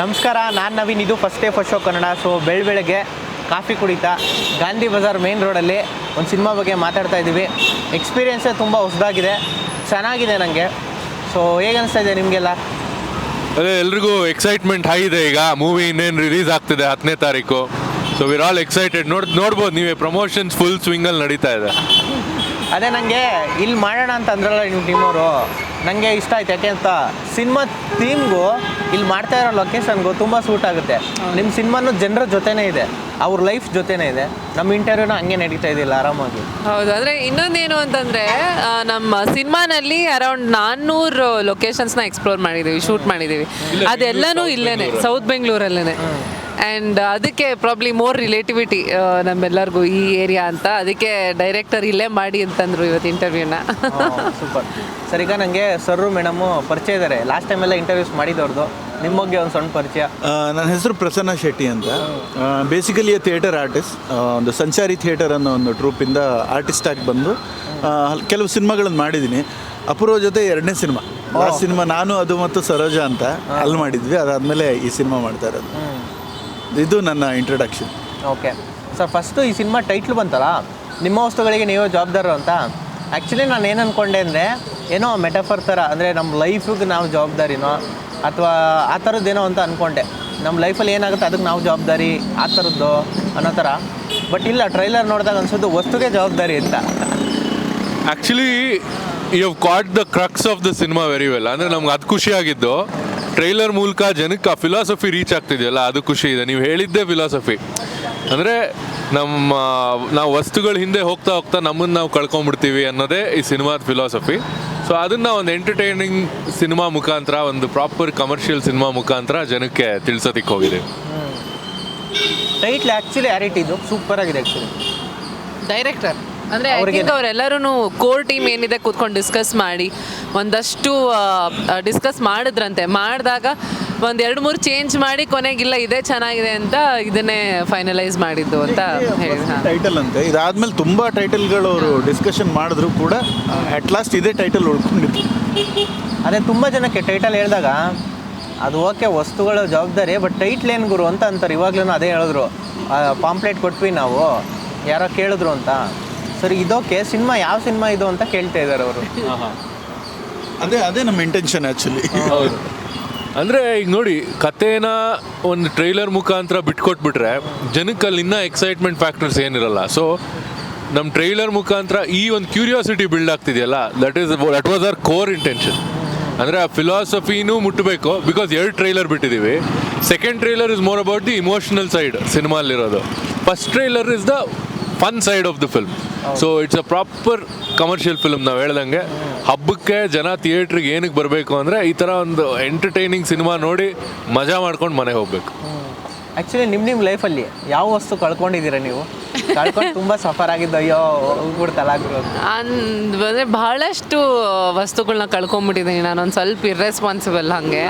ನಮಸ್ಕಾರ, ನಾನು ನವೀನ್. ಇದು first day first show Kannada. So ಬೆಳ ಬೆಳಗ್ಗೆ ಕಾಫಿ ಕುಡಿತಾ ಗಾಂಧಿ ಬಜಾರ್ ಮೇನ್ ರೋಡಲ್ಲಿ ಒಂದು ಸಿನಿಮಾ ಬಗ್ಗೆ ಮಾತಾಡ್ತಾ ಇದ್ದೀವಿ. ಎಕ್ಸ್ಪೀರಿಯೆನ್ಸೇ ತುಂಬ ಹೊಸದಾಗಿದೆ. ಚೆನ್ನಾಗಿದೆ ನನಗೆ ಸೊ ಹೇಗೆ ಅನಿಸ್ತಾ ಇದೆ ನಿಮಗೆಲ್ಲ? ಅದೇ ಎಲ್ರಿಗೂ ಎಕ್ಸೈಟ್ಮೆಂಟ್ ಹೈ ಇದೆ ಈಗ. ಮೂವಿ ಇನ್ನೇನು ರಿಲೀಸ್ ಆಗ್ತಿದೆ ಹತ್ತನೇ ತಾರೀಕು. ಸೊ ವಿರ್ ಆಲ್ ಎಕ್ಸೈಟೆಡ್ ನೋಡ್, ನೋಡ್ಬೋದು ನೀವೇ. ಪ್ರಮೋಷನ್ಸ್ ಫುಲ್ ಸ್ವಿಂಗಲ್ಲಿ ನಡೀತಾ ಇದೆ. ಅದೇ ನನಗೆ ಇಲ್ಲಿ ಮಾಡೋಣ ಅಂತ ಅಂದ್ರಲ್ಲ ನಿಮ್ಮ ಟೀಮವರು ನನಗೆ ಇಷ್ಟ ಆಯ್ತು. ಯಾಕೆ ಅಂತ ಸಿನಿಮಾ ಥೀಮ್ಗೂ ಇಲ್ಲಿ ಮಾಡ್ತಾ ಇರೋ ಲೊಕೇಶನ್ಗೂ ತುಂಬ ಸೂಟ್ ಆಗುತ್ತೆ. ನಿಮ್ಮ ಸಿನಿಮಾನು ಜನರ ಜೊತೆನೇ ಇದೆ. ಅವ್ರ ಲೈಫ್ ಜೊತೆನೇ ಇದೆ. ನಮ್ಮ ಇಂಟರ್ವ್ಯೂನ ಹಂಗೆ ನಡೀತಾ ಇದೆಯಲ್ಲ ಆರಾಮಾಗಿ. ಹೌದು ಅಂದರೆ ಇನ್ನೊಂದೇನು ಅಂತಂದರೆ ನಮ್ಮ ಸಿನಿಮಾನಲ್ಲಿ ಅರೌಂಡ್ ನಾನ್ನೂರು ಲೊಕೇಶನ್ಸ್ನ ಎಕ್ಸ್ಪ್ಲೋರ್ ಮಾಡಿದ್ದೀವಿ ಶೂಟ್ ಮಾಡಿದ್ದೀವಿ ಅದೆಲ್ಲನೂ ಇಲ್ಲೇ ಸೌತ್ ಬೆಂಗಳೂರಲ್ಲೇನೆ ಆ್ಯಂಡ್ ಅದಕ್ಕೆ ಪ್ರಾಬ್ಲಿ ಮೋರ್ ರಿಲೇಟಿವಿಟಿ ನಮ್ಮೆಲ್ಲರಿಗೂ ಈ ಏರಿಯಾ ಅಂತ. ಅದಕ್ಕೆ ಡೈರೆಕ್ಟರ್ ಇಲ್ಲೇ ಮಾಡಿ ಅಂತಂದ್ರು ಇವತ್ತು ಇಂಟರ್ವ್ಯೂನ ಸೂಪರ್ ಸರ್ ಈಗ ನನಗೆ ಸರ್ರು ಮೇಡಮು ಪರಿಚಯ ಇದ್ದಾರೆ ಲಾಸ್ಟ್ ಎಲ್ಲ ಇಂಟರ್ವ್ಯೂಸ್ ಮಾಡಿದವ್ರದ್ದು ನಿಮ್ಮ ಬಗ್ಗೆ ಒಂದು ಸಣ್ಣ ಪರಿಚಯ. ನನ್ನ ಹೆಸರು ಪ್ರಸನ್ನ ಶೆಟ್ಟಿ ಅಂತ. ಬೇಸಿಕಲಿ ಥಿಯೇಟರ್ ಆರ್ಟಿಸ್ಟ್ ಒಂದು ಸಂಚಾರಿ ಥಿಯೇಟರ್ ಅನ್ನೋ ಒಂದು ಟ್ರೂಪಿಂದ ಆರ್ಟಿಸ್ಟ್ ಆಗಿ ಬಂದು ಕೆಲವು ಸಿನಿಮಾಗಳನ್ನು ಮಾಡಿದ್ದೀನಿ ಅಪೂರ್ವ ಜೊತೆ ಎರಡನೇ ಸಿನಿಮಾ. ಆ ಸಿನಿಮಾ ನಾನು ಅದು ಮತ್ತು ಸರೋಜ ಅಂತ ಅಲ್ಲಿ ಮಾಡಿದ್ವಿ. ಅದಾದಮೇಲೆ ಈ ಸಿನಿಮಾ ಮಾಡ್ತಾ ಇರೋದು. ಇದು ನನ್ನ ಇಂಟ್ರೊಡಕ್ಷನ್ ಓಕೆ ಸರ್ ಫಸ್ಟು ಈ ಸಿನಿಮಾ ಟೈಟ್ಲ್ ಬಂತಲ್ಲ? ನಿಮ್ಮ ವಸ್ತುಗಳಿಗೆ ನೀವು ಜವಾಬ್ದಾರರು ಅಂತ. ಆ್ಯಕ್ಚುಲಿ ನಾನು ಏನು ಅಂದ್ಕೊಂಡೆ ಅಂದರೆ ಏನೋ ಮೆಟಫರ್ ಥರ ಅಂದರೆ ನಮ್ಮ ಲೈಫಿಗೆ ನಾವು ಜವಾಬ್ದಾರಿನೋ ಅಥವಾ ಆ ಥರದ್ದೇನೋ ಅಂತ ಅಂದ್ಕೊಂಡೆ ನಮ್ಮ ಲೈಫಲ್ಲಿ ಏನಾಗುತ್ತೆ ಅದಕ್ಕೆ ನಾವು ಜವಾಬ್ದಾರಿ ಆ ಥರದ್ದು ಅನ್ನೋ ಥರ ಬಟ್ ಇಲ್ಲ ಟ್ರೈಲರ್ ನೋಡಿದಾಗ ಅನ್ಸೋದು ವಸ್ತುಗೆ ಜವಾಬ್ದಾರಿ ಅಂತ. Actually you caught the crux of the cinema very well ಅಂದರೆ ನಮ್ಗೆ ಅದು ಖುಷಿ ಆಗಿದ್ದು. ಟ್ರೈಲರ್ ಮೂಲಕ ಜನಕ್ಕೆ ಆ ಫಿಲಾಸಫಿ ರೀಚ್ ಆಗ್ತಿದೆಯಲ್ಲ ಅದು ಖುಷಿ ಇದೆ. ನೀವು ಹೇಳಿದ್ದೇ ಫಿಲಾಸಫಿ ಅಂದರೆ ನಮ್ಮ ನಾವು ವಸ್ತುಗಳ ಹಿಂದೆ ಹೋಗ್ತಾ ಹೋಗ್ತಾ ನಮ್ಮನ್ನು ನಾವು ಕಳ್ಕೊಂಬಿಡ್ತೀವಿ ಅನ್ನೋದೇ ಈ ಸಿನಿಮಾದ ಫಿಲಾಸಫಿ ಸೊ ಅದನ್ನು ಒಂದು ಎಂಟರ್ಟೈನಿಂಗ್ ಸಿನಿಮಾ ಮುಖಾಂತರ ಒಂದು ಪ್ರಾಪರ್ ಕಮರ್ಷಿಯಲ್ ಸಿನಿಮಾ ಮುಖಾಂತರ ಜನಕ್ಕೆ ತಿಳಿಸೋದಿಕ್ಕೆ ಹೋಗಿದೆ. ಟೈಟ್ಲ್ ಆ್ಯಕ್ಚುಲಿ ಯಾರಿಟ್ಟಿದ್ದು ಸೂಪರ್ ಆಗಿದೆ ಆ್ಯಕ್ಚುಲಿ ಡೈರೆಕ್ಟರ್ ಅಂದರೆ ಅವರೆಲ್ಲರೂ ಕೋರ್ ಟೀಮ್ ಏನಿದೆ ಕೂತ್ಕೊಂಡು ಡಿಸ್ಕಸ್ ಮಾಡಿ. ಒಂದಷ್ಟು ಡಿಸ್ಕಸ್ ಮಾಡಿದ್ರಂತೆ. ಮಾಡಿದಾಗ ಒಂದು ಎರಡು ಮೂರು ಚೇಂಜ್ ಮಾಡಿ ಕೊನೆಗಿಲ್ಲ ಇದೇ ಚೆನ್ನಾಗಿದೆ ಅಂತ ಇದನ್ನೇ ಫೈನಲೈಸ್ ಮಾಡಿದ್ದು ಅಂತ ಹೇಳಿ ಹಾಂ. ಟೈಟಲ್ ಅಂತೆ. ಇದಾದ್ಮೇಲೆ ತುಂಬ ಟೈಟಲ್ಗಳು ಅವರು ಡಿಸ್ಕಷನ್ ಮಾಡಿದ್ರು ಕೂಡ ಅಟ್ ಲಾಸ್ಟ್ ಇದೇ ಟೈಟಲ್ ಉಳ್ಕೊಂಡಿತ್ತು. ಅದೇ ತುಂಬ ಜನಕ್ಕೆ ಟೈಟಲ್ ಹೇಳಿದಾಗ ಅದು ಓಕೆ ವಸ್ತುಗಳ ಜವಾಬ್ದಾರಿ ಬಟ್ ಟೈಟ್ಲ್ ಏನು ಗುರು ಅಂತ ಅಂತಾರೆ. ಇವಾಗ್ಲೂ ಅದೇ ಹೇಳಿದ್ರು. ಪಾಂಪ್ಲೆಟ್ ಕೊಟ್ವಿ ನಾವು. ಯಾರೋ ಕೇಳಿದ್ರು ಅಂತ. ಸರಿ ಇದೋಕೆ ಸಿನಿಮಾ ಯಾವ ಸಿನಿಮಾ ಇದು ಅಂತ ಕೇಳ್ತಾ ಇದ್ದಾರೆ ಅವರು. ಅದೇ ಅದೇ ನಮ್ಮ ಇಂಟೆನ್ಷನ್ ಆ್ಯಕ್ಚುಲಿ ಅಂದರೆ ಈಗ ನೋಡಿ ಕಥೆನ ಒಂದು ಟ್ರೈಲರ್ ಮುಖಾಂತರ ಬಿಟ್ಕೊಟ್ಬಿಟ್ರೆ ಜನಕ್ಕೆ ಅಲ್ಲಿ ಇನ್ನೂ ಎಕ್ಸೈಟ್ಮೆಂಟ್ ಫ್ಯಾಕ್ಟರ್ಸ್ ಏನಿರಲ್ಲ. ಸೊ ನಮ್ಮ ಟ್ರೈಲರ್ ಮುಖಾಂತರ ಈ ಒಂದು curiosity build ಆಗ್ತಿದೆಯಲ್ಲ that is that was our core intention ಅಂದರೆ ಆ ಫಿಲಾಸಫಿನೂ ಮುಟ್ಟಬೇಕು ಬಿಕಾಸ್ ಎರಡು trailer ಬಿಟ್ಟಿದ್ದೀವಿ second trailer is more about the emotional side ಸಿನಿಮಾಲಿರೋದು first trailer is the fun side of the film so it's a proper commercial film ನಾವು ಹೇಳ್ದಂಗೆ. ಹಬ್ಬಕ್ಕೆ ಜನ ಥಿಯೇಟ್ರಿಗೆ ಏನಕ್ಕೆ ಬರಬೇಕು ಅಂದರೆ ಈ ಥರ ಒಂದು ಎಂಟರ್ಟೈನಿಂಗ್ ಸಿನಿಮಾ ನೋಡಿ ಮಜಾ ಮಾಡ್ಕೊಂಡು ಮನೆಗೆ ಹೋಗ್ಬೇಕು. ಆ್ಯಕ್ಚುಲಿ ನಿಮ್ಮ ನಿಮ್ಮ ಲೈಫಲ್ಲಿ ಯಾವ ವಸ್ತು ಕಳ್ಕೊಂಡಿದ್ದೀರಾ ನೀವು? ಕಳ್ಕೊಂಡು ತುಂಬಾ ಸಫರ್ ಆಗಿದ್ದು ಅಯ್ಯೋ ಹೋಗ್ಬಿಡ್ತಲ್ಲ. ಅಂದರೆ ಬಹಳಷ್ಟು ವಸ್ತುಗಳನ್ನ ಕಳ್ಕೊಂಡ್ಬಿಟ್ಟಿದ್ದೀನಿ ನಾನು ಒಂದು ಸ್ವಲ್ಪ ಇರ್ರೆಸ್ಪಾನ್ಸಿಬಲ್ ಹಾಗೆ.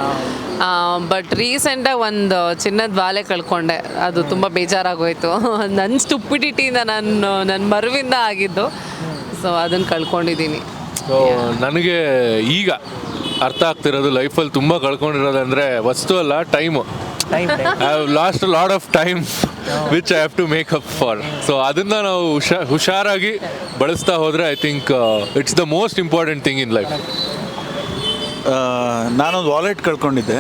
ಬಟ್ ರೀಸೆಂಟಾಗಿ ಒಂದು ಚಿನ್ನದ ಬಾಲೆ ಕಳ್ಕೊಂಡೆ ಅದು ತುಂಬ ಬೇಜಾರಾಗೋಯ್ತು. ನನ್ನ ಸ್ಟುಪಿಡಿಟಿಯಿಂದ ನಾನು ನನ್ನ ಮರುವಿಂದ ಆಗಿದ್ದು ಸೊ ಅದನ್ನು ಕಳ್ಕೊಂಡಿದ್ದೀನಿ ಸೊ ನನಗೆ ಈಗ ಅರ್ಥ ಆಗ್ತಿರೋದು ಲೈಫಲ್ಲಿ ತುಂಬ ಕಳ್ಕೊಂಡಿರೋದಂದರೆ ವಸ್ತು ಅಲ್ಲ time I have lost lot of time which I have to make up for so ಅದನ್ನ ನಾವು ಹುಷಾ ಹುಷಾರಾಗಿ ಬಳಸ್ತಾ ಹೋದರೆ I think it's the most important thing in life ನಾನೊಂದು ವಾಲೆಟ್ ಕಳ್ಕೊಂಡಿದ್ದೆ.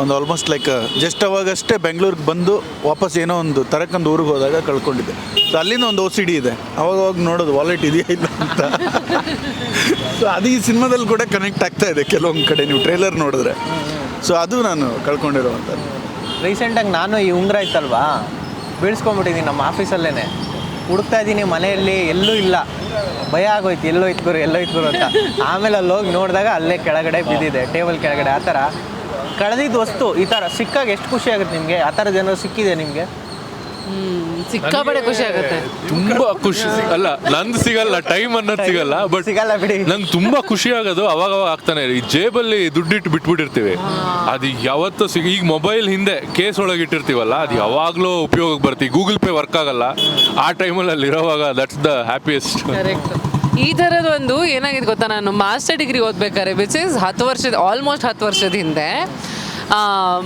ಒಂದು ಆಲ್ಮೋಸ್ಟ್ ಲೈಕ್ ಜಸ್ಟ್ ಅವಾಗಷ್ಟೇ ಬೆಂಗಳೂರಿಗೆ ಬಂದು ವಾಪಸ್ ಏನೋ ಒಂದು ತರಕಂದು ಊರಿಗೆ ಹೋದಾಗ ಕಳ್ಕೊಂಡಿದ್ದೆ. ಸೊ ಅಲ್ಲಿಂದ ಒಂದು ಓ ಸಿ ಡಿ ಇದೆ. ಅವಾಗ ಹೋಗಿ ನೋಡೋದು ವಾಲೆಟ್ ಇದೆಯಾ ಇಲ್ಲ ಅಂತ. ಸೊ ಅದು ಈ ಸಿನಿಮಾದಲ್ಲಿ ಕೂಡ ಕನೆಕ್ಟ್ ಆಗ್ತಾ ಇದೆ. ಕೆಲವೊಂದು ಕಡೆ ನೀವು ಟ್ರೇಲರ್ ನೋಡಿದ್ರೆ. ಸೊ ಅದು ನಾನು ಕಳ್ಕೊಂಡಿರೋವಂಥದ್ದು. ರೀಸೆಂಟಾಗಿ ನಾನು ಈ ಉಂಗ್ರ ಇತ್ತಲ್ವಾ? ಬೀಳ್ಸ್ಕೊಂಬಿಟ್ಟಿದ್ದೀನಿ ನಮ್ಮ ಆಫೀಸಲ್ಲೇ ಹುಡುಕ್ತಾ ಇದ್ದೀನಿ ಮನೆಯಲ್ಲಿ ಎಲ್ಲೂ ಇಲ್ಲ. ಭಯ ಆಗೋಯ್ತು, ಎಲ್ಲೋ ಇತ್ಗುರು ಎಲ್ಲೋ ಇತ್ಗುರು ಅಂತ. ಆಮೇಲೆ ಅಲ್ಲಿ ಹೋಗಿ ನೋಡಿದಾಗ ಅಲ್ಲೇ ಕೆಳಗಡೆ ಬಿದ್ದಿದೆ, ಟೇಬಲ್ ಕೆಳಗಡೆ, ಆ ಥರ. ಕಳೆದಿದ್ದು ವಸ್ತು, ಈ ಥರ ಸಿಕ್ಕಾಗ ಎಷ್ಟು ಖುಷಿ ಆಗುತ್ತೆ ನಿಮಗೆ? ಆ ಥರದ್ದು ಏನಾದ್ರು ಸಿಕ್ಕಿದೆ ನಿಮಗೆ? ಸಿಕ್ಕಾಪಟ್ಟೆ ಖುಷಿ ಆಗುತ್ತೆ. ತುಂಬಾ ಖುಷಿ ಅಲ್ಲ ನಂದು ಸಿಗಲ್ಲ ಟೈಮ್ ಅನ್ನೋದು ಸಿಗಲ್ಲ ಬಟ್ ಸಿಗಲ್ಲ ಬಿಡಿ. ನಂಗೆ ತುಂಬಾ ಖುಷಿ ಆಗೋದು ಅವಾಗ ಅವಾಗ ಆಗ್ತಾನೆ ಈ ಜೇಬಲ್ಲಿ ದುಡ್ಡಿಟ್ಟು ಬಿಟ್ಬಿಟ್ಟಿರ್ತೀವಿ. ಅದು ಯಾವತ್ತೂ ಸಿಗ ಈಗ ಮೊಬೈಲ್ ಹಿಂದೆ ಕೇಸ್ ಒಳಗೆ ಇಟ್ಟಿರ್ತೀವಲ್ಲ ಅದು ಯಾವಾಗಲೂ ಉಪಯೋಗಕ್ಕೆ ಬರ್ತೀವಿ ಗೂಗಲ್ ಪೇ ವರ್ಕ್ ಆಗಲ್ಲ. ಆ ಟೈಮಲ್ಲಿ ಅಲ್ಲಿ ಇರೋವಾಗ ದಟ್ಸ್ ದ ಹ್ಯಾಪಿಯೆಸ್ಟ್ ಕರೆಕ್ಟ್ ಈ ಥರದ ಒಂದು ಏನಾಗಿದೆ ಗೊತ್ತಾ? ನಾನು ಮಾಸ್ಟರ್ ಡಿಗ್ರಿ ಓದ್ಬೇಕಾದ್ರೆ ವಿಚ್ ಇಸ್ ಹತ್ತು ವರ್ಷದ ಆಲ್ಮೋಸ್ಟ್ ಹತ್ತು ವರ್ಷದ ಹಿಂದೆ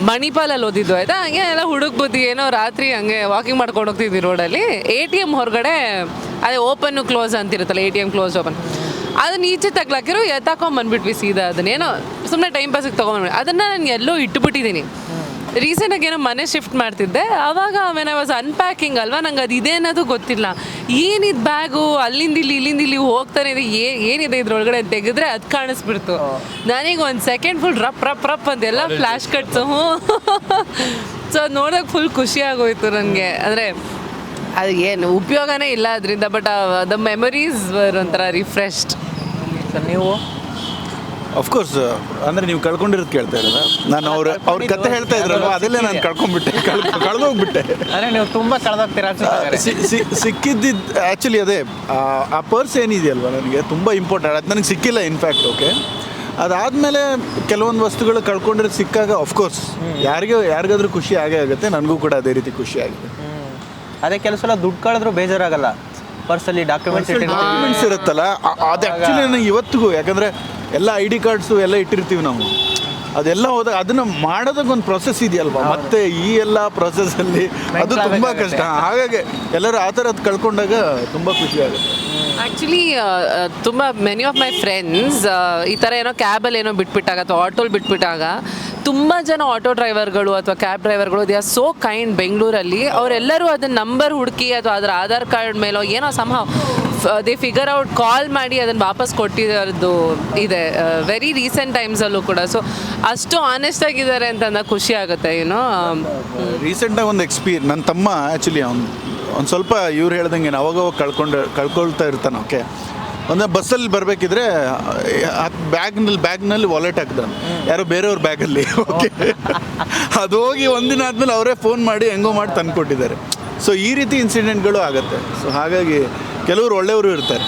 ಮಣಿಪಾಲಲ್ಲಿ ಓದಿದ್ದು, ಆಯ್ತಾ? ಹಂಗೆ ಎಲ್ಲ ಹುಡುಗ ಬುದ್ಧಿ, ಏನೋ ರಾತ್ರಿ ಹಂಗೆ ವಾಕಿಂಗ್ ಮಾಡ್ಕೊಂಡು ಹೋಗ್ತಿದ್ವಿ ರೋಡಲ್ಲಿ ಎ ಟಿ ಎಂ ಹೊರಗಡೆ, ಅದೇ open close ಅಂತಿರುತ್ತಲ್ಲ A T M close open ಅದನ್ನ ಈಚೆ ತಗ್ಲಾಕಿರೋ ಎತ್ತಾಕೊಂಬಂದ್ಬಿಟ್ವಿ ಸೀದಾ ಅದನ್ನೇನೋ ಸುಮ್ಮನೆ ಟೈಮ್ ಪಾಸಿಗೆ ತೊಗೊಂಬಂದ್ಬಿಟ್ಟು ಅದನ್ನು ನಾನು ಎಲ್ಲೋ ಇಟ್ಬಿಟ್ಟಿದ್ದೀನಿ ರೀಸೆಂಟಾಗಿ ಏನೋ ಮನೆ ಶಿಫ್ಟ್ ಮಾಡ್ತಿದ್ದೆ. ಆವಾಗ ಮೆನ್ ಐ ವಾಸ್ ಅನ್ಪ್ಯಾಕಿಂಗ್ ಅಲ್ವಾ ನಂಗೆ ಅದು ಇದೆ ಅನ್ನೋದು ಗೊತ್ತಿಲ್ಲ. ಏನಿದ್ ಬ್ಯಾಗು ಅಲ್ಲಿಂದ ಇಲ್ಲಿ ಇಲ್ಲಿಂದ ಇಲ್ಲಿ ಹೋಗ್ತಾನೆ ಇದೆ ಏ ಏನಿದೆ ಇದ್ರೊಳಗಡೆ ತೆಗೆದ್ರೆ ಅದು ಕಾಣಿಸ್ಬಿಡ್ತು. ನನಗೆ ಒಂದು ಸೆಕೆಂಡ್ ಫುಲ್ ರಪ್ ರಪ್ ರಪ್ ಅಂತೆಲ್ಲ ಫ್ಲ್ಯಾಶ್ ಕಟ್ಸು ಹ್ಞೂ ಸೊ ಅದು ನೋಡೋಕೆ ಫುಲ್ ಖುಷಿ ಆಗೋಯ್ತು ನನಗೆ ಅಂದರೆ ಅದು ಏನು ಉಪಯೋಗನೇ ಇಲ್ಲ ಅದರಿಂದ ಬಟ್ ದ ಮೆಮೊರೀಸ್ ಒಂಥರ ರಿಫ್ರೆಶ್ಡ್ ನೀವು? ಅಫ್ಕೋರ್ಸ್ ಅಂದ್ರೆ ನೀವು ಕಳ್ಕೊಂಡಿರೋದು ಕೇಳ್ತಾ ಇರೋದ? ನಾನು ಅವ್ರ ಅವ್ರ ಕತೆ ಹೇಳ್ತಾ ಇದ್ರಲ್ವ? ಅದೆಲ್ಲೇ ನಾನು ಕಳ್ಕೊಂಡ್ಬಿಟ್ಟೆ. ಕಳ್ದೋಗ್ಬಿಟ್ಟೆ ಅಂದರೆ ನೀವು ತುಂಬ ಕಳೆದೋಗ್ತೀರಾ ಸಿಕ್ಕಿದ್ದಿದ್ದು ಆ್ಯಕ್ಚುಲಿ ಅದೇ ಆ- ಪರ್ಸ್ ಏನಿದೆಯಲ್ವ ನನಗೆ? ತುಂಬ ಇಂಪಾರ್ಟೆಂಟ್ ಅದು ನನಗೆ ಸಿಕ್ಕಿಲ್ಲ ಇನ್ಫ್ಯಾಕ್ಟ್ ಓಕೆ ಅದಾದಮೇಲೆ ಕೆಲವೊಂದು ವಸ್ತುಗಳು ಕಳ್ಕೊಂಡಿರೋದು ಸಿಕ್ಕಾಗ ಅಫ್ಕೋರ್ಸ್ ಯಾರಿಗೆ ಯಾರಿಗಾದ್ರೂ ಖುಷಿ ಆಗೇ ಆಗುತ್ತೆ. ನನಗೂ ಕೂಡ ಅದೇ ರೀತಿ ಖುಷಿ ಆಗಿದೆ. ಅದೇ ಕೆಲಸ ಎಲ್ಲ ದುಡ್ಡು ಕಳೆದ್ರೂ ಬೇಜಾರಾಗಲ್ಲ. ಪರ್ಸಲ್ಲಿ ಡಾಕ್ಯುಮೆಂಟ್ಸ್ ಡಾಕ್ಯುಮೆಂಟ್ಸ್ ಇರುತ್ತಲ್ಲ ಅದು ಆ್ಯಕ್ಚುಲಿ ನನಗೆ ಇವತ್ತಿಗೂ ಯಾಕಂದರೆ ಎಲ್ಲ ಐ ಡಿ ಕಾರ್ಡ್ಸು ಎಲ್ಲ ಇಟ್ಟಿರ್ತೀವಿ ನಾವು. ಅದೆಲ್ಲ ಹೋದಾಗ ಅದನ್ನು ಮಾಡೋದಕ್ಕೆ ಒಂದು ಪ್ರೊಸೆಸ್ ಇದೆಯಲ್ವಾ ಮತ್ತೆ ಈ ಎಲ್ಲ ಪ್ರೊಸೆಸ್ಸಲ್ಲಿ ಅದು ತುಂಬ ಕಷ್ಟ. ಹಾಗಾಗಿ ಎಲ್ಲರೂ ಆ ಥರದ್ದು ಕಳ್ಕೊಂಡಾಗ ತುಂಬ ಖುಷಿ ಆಗುತ್ತೆ. ಆ್ಯಕ್ಚುಲಿ ತುಂಬ ಮೆನಿ ಆಫ್ ಮೈ ಫ್ರೆಂಡ್ಸ್ ಈ ಥರ ಏನೋ ಕ್ಯಾಬಲ್ಲಿ ಏನೋ ಬಿಟ್ಬಿಟ್ಟಾಗ ಅಥವಾ ಆಟೋಲಿ ಬಿಟ್ಬಿಟ್ಟಾಗ ತುಂಬ ಜನ ಆಟೋ ಡ್ರೈವರ್ಗಳು ಅಥವಾ ಕ್ಯಾಬ್ ಡ್ರೈವರ್ಗಳು ದೇ ಆರ್ ಸೋ ಕೈಂಡ್ ಬೆಂಗಳೂರಲ್ಲಿ ಅವರೆಲ್ಲರೂ ಅದನ್ನ ನಂಬರ್ ಹುಡುಕಿ ಅಥವಾ ಅದರ ಆಧಾರ್ ಕಾರ್ಡ್ ಮೇಲೋ ಏನೋ ಸಂಹ ದೇ ಫಿಗರ್ ಔಟ್ ಕಾಲ್ ಮಾಡಿ ಅದನ್ನು ವಾಪಸ್ ಕೊಟ್ಟಿರೋದು ಇದೆ ವೆರಿ ರೀಸೆಂಟ್ ಟೈಮ್ಸಲ್ಲೂ ಕೂಡ. ಸೊ ಅಷ್ಟು ಆನೆಸ್ಟ್ ಆಗಿದ್ದಾರೆ ಅಂತ ಅಂದ ಖುಷಿ ಆಗುತ್ತೆ ಏನೋ ರೀಸೆಂಟಾಗಿ ಒಂದು ಎಕ್ಸ್ಪೀರ್ ನನ್ನ ತಮ್ಮ ಆ್ಯಕ್ಚುಲಿ ಅವ್ನು ಒಂದು ಸ್ವಲ್ಪ ಇವ್ರು ಹೇಳ್ದಂಗೆ ಅವಾಗವಾಗ ಕಳ್ಕೊಂಡು, ಕಳ್ಕೊಳ್ತಾ ಇರ್ತಾನೆ ಓಕೆ ಒಂದು ಬಸ್ಸಲ್ಲಿ ಬರಬೇಕಿದ್ರೆ ಬ್ಯಾಗ್ನಲ್ಲಿ ಬ್ಯಾಗ್ನಲ್ಲಿ ವಾಲೆಟ್ ಹಾಕ್ದಾನೆ ಯಾರೋ ಬೇರೆಯವ್ರ ಬ್ಯಾಗಲ್ಲಿ ಓಕೆ ಅದು ಹೋಗಿ ಒಂದಿನ ಆದಮೇಲೆ ಅವರೇ ಫೋನ್ ಮಾಡಿ ಹೆಂಗೋ ಮಾಡಿ ತಂದುಕೊಟ್ಟಿದ್ದಾರೆ. ಸೊ ಈ ರೀತಿ ಇನ್ಸಿಡೆಂಟ್ಗಳು ಆಗುತ್ತೆ. ಸೊ ಹಾಗಾಗಿ ಕೆಲವರು ಒಳ್ಳೆಯವರು ಇರ್ತಾರೆ.